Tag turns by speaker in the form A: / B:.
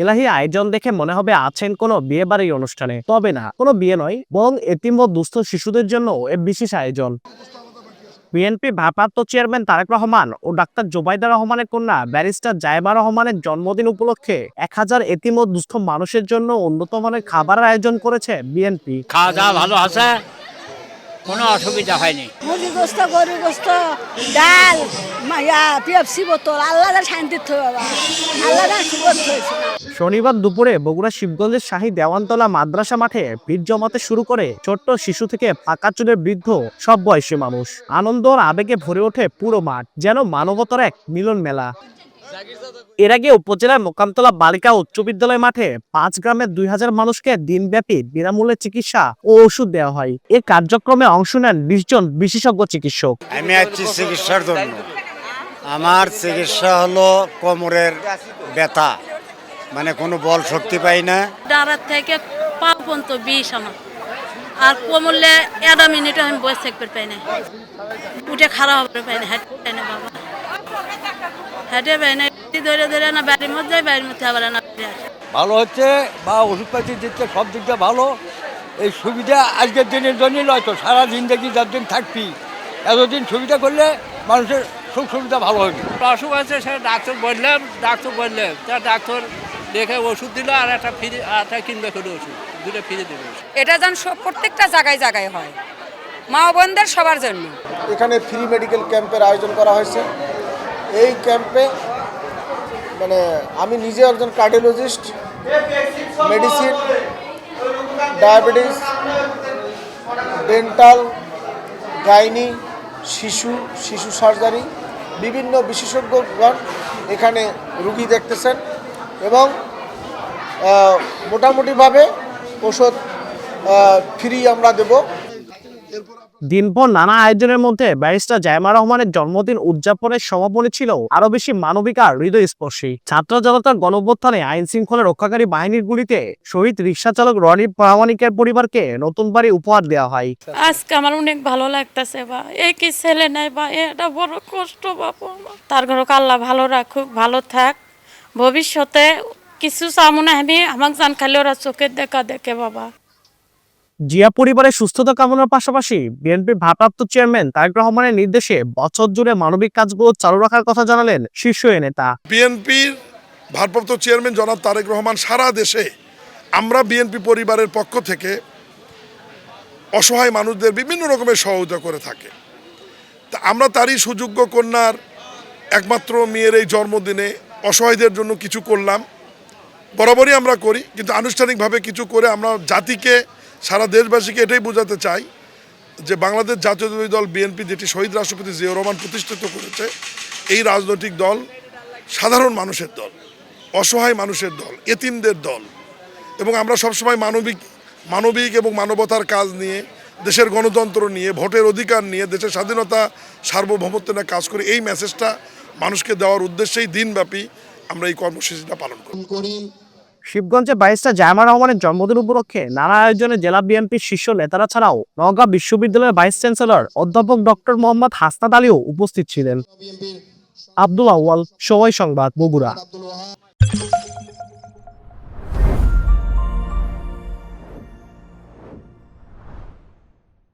A: এলাহি আয়োজন দেখে মনে হবে আছেন কোনো বিয়ে বাড়ির অনুষ্ঠানে। তবে না, কোনো বিয়ে নয়, বরং এতিম ও দুস্থ শিশুদের জন্য এ বিশেষ আয়োজন। বিএনপি ভারপ্রাপ্ত চেয়ারম্যান তারেক রহমান ও ডাক্তার জোবাইদা রহমানের কন্যা ব্যারিস্টার জায়মা রহমানের জন্মদিন উপলক্ষে এক হাজার এতিম ও দুস্থ মানুষের জন্য উন্নত মানের খাবারের আয়োজন করেছে বিএনপি
B: খাওয়া দাওয়া ভালো আছে? কোনো অসুবিধা হয়নি।
C: মুরগি গোস্ত গরু গোস্ত ডাল পেপসি বোতল আল্লাহ শান্তি বাবা। আল্লাহ
A: শনিবার দুপুরে বগুড়া শিবগঞ্জের শাহী দেওয়ানতলা মাদ্রাসা মাঠে ভিড় জমাতে শুরু করে ছোট্ট শিশু থেকে পাকা চুলের বৃদ্ধ সব বয়সী মানুষ। আনন্দ আর আবেগে ভরে ওঠে পুরো মাঠ যেন মানবতার এক মিলন মেলা এর আগে উপজেলার মোকামতলা বালিকা উচ্চ বিদ্যালয় মাঠে পাঁচ গ্রামের দুই হাজার মানুষকে দিনব্যাপী বিনামূল্যে চিকিৎসা ও ওষুধ দেওয়া হয়। এ কার্যক্রমে অংশ নেন বিশ জন বিশেষজ্ঞ চিকিৎসক।
D: আমি আসছি চিকিৎসার জন্য। আমার চিকিৎসা হলো কোমরের ব্যথা। মানে কোনো বল শক্তি পাই না।
E: ডাড়ার থেকে পা পর্যন্ত বিষ আমার। আর কোমরলে এডা মিনিটও আমি বসে থাকতে পাই না। উঠে খারাপ হবে পাই না হেঁটে পাই না বাবা। হেঁটে পাই না ধরে ধরে না বাড়ির মধ্যে বাড়ির মধ্যে আবার না
F: ভালো হচ্ছে বা ওষুধপাতি দিচ্ছে সব দিকটা ভালো। এই সুবিধা আজকের দিনের জন্যই নয় তো সারা জিন্দগি যার দিন থাকবি এতদিন সুবিধা করলে মানুষের সুখ সুবিধা ভালো হবে।
G: অসুখ আছে সে ডাক্তার বললাম ডাক্তার বললাম তা ডাক্তার দেখে ওষুধ দিল আর একটা ফ্রি একটা কিনবে করে ওষুধ দুটো ফ্রি দেবে
H: এটা যেন সব প্রত্যেকটা জায়গায় জায়গায় হয় মা বোনদের সবার জন্য।
I: এখানে ফ্রি মেডিকেল ক্যাম্পের আয়োজন করা হয়েছে। এই ক্যাম্পে মানে আমি নিজে একজন cardiologist medicine diabetes dental gynae শিশু শিশু সার্জারি বিভিন্ন বিশেষজ্ঞগণ এখানে রুগী দেখতেছেন এবং মোটামুটিভাবে ওষুধ ফ্রি আমরা দেবো।
A: দিনভর নানা আয়োজনের মধ্যে ব্যারিস্টার জায়মা রহমানের জন্মদিন উদযাপনের সমাপনী ছিল আরও বেশি মানবিক আর হৃদয়স্পর্শী। ছাত্র জনতার গণঅভ্যুত্থানে আইন শৃঙ্খলা রক্ষাকারী বাহিনীর গুলিতে শহীদ রিক্সা চালক রনি প্রামাণিকের পরিবারকে নতুন বাড়ি উপহার দেওয়া হয়।
E: আজকে আমার অনেক ভালো লাগতেছে বা, এ কি ছেলে নাই বা, এটা বড় কষ্ট বাবা তার ঘরকে আল্লাহ ভালো রাখুক, ভালো থাক। ভবিষ্যতে কিছু চামো না আমি আমাকে জান খালি ওরা চোখের দেখা দেখে বাবা।
A: জিয়া পরিবারের সুস্থতা কামনার পাশাপাশি বিএনপির ভারপ্রাপ্ত চেয়ারম্যান তারেক রহমানের নির্দেশে বছর জুড়ে মানবিক কাজগুলো চালু রাখার কথা জানালেন শীর্ষ নেতা।
J: বিএনপির ভারপ্রাপ্ত চেয়ারম্যান জনাব তারেক রহমান সারা দেশে আমরা বিএনপি পরিবারের পক্ষ থেকে অসহায় মানুষদের বিভিন্ন রকমের সহযোগিতা করে থাকে। তা আমরা তারই সুযোগ্য কন্যার একমাত্র মেয়ের এই জন্মদিনে অসহায়দের জন্য কিছু করলাম। বরাবরই আমরা করি, কিন্তু আনুষ্ঠানিকভাবে কিছু করে আমরা জাতিকে সারা দেশবাসীকে এটাই বোঝাতে চাই যে বাংলাদেশ জাতীয়তাবাদী দল বিএনপি যেটি শহীদ রাষ্ট্রপতি জিয়াউর রহমান প্রতিষ্ঠিত করেছে, এই রাজনৈতিক দল সাধারণ মানুষের দল, অসহায় মানুষের দল, এতিমদের দল এবং আমরা সবসময় মানবিক মানবিক এবং মানবতার কাজ নিয়ে, দেশের গণতন্ত্র নিয়ে, ভোটের অধিকার নিয়ে, দেশের স্বাধীনতা সার্বভৌমত্ব নিয়ে কাজ করি এই মেসেজটা মানুষকে দেওয়ার উদ্দেশ্যেই দিনব্যাপী আমরা এই কর্মসূচিটা পালন করি।
A: শিবগঞ্জে বাইশটা জায়মা রহমানের জন্মদিন উপলক্ষে নানা আয়োজনে জেলা বিএনপির শীর্ষ নেতারা ছাড়াও নওগাঁ বিশ্ববিদ্যালয়ের ভাইস চ্যান্সেলর অধ্যাপক ডক্টর মোহাম্মদ হাসনাদ আলীও উপস্থিত ছিলেন। আব্দুল আউয়াল সময় সংবাদ, বগুড়া।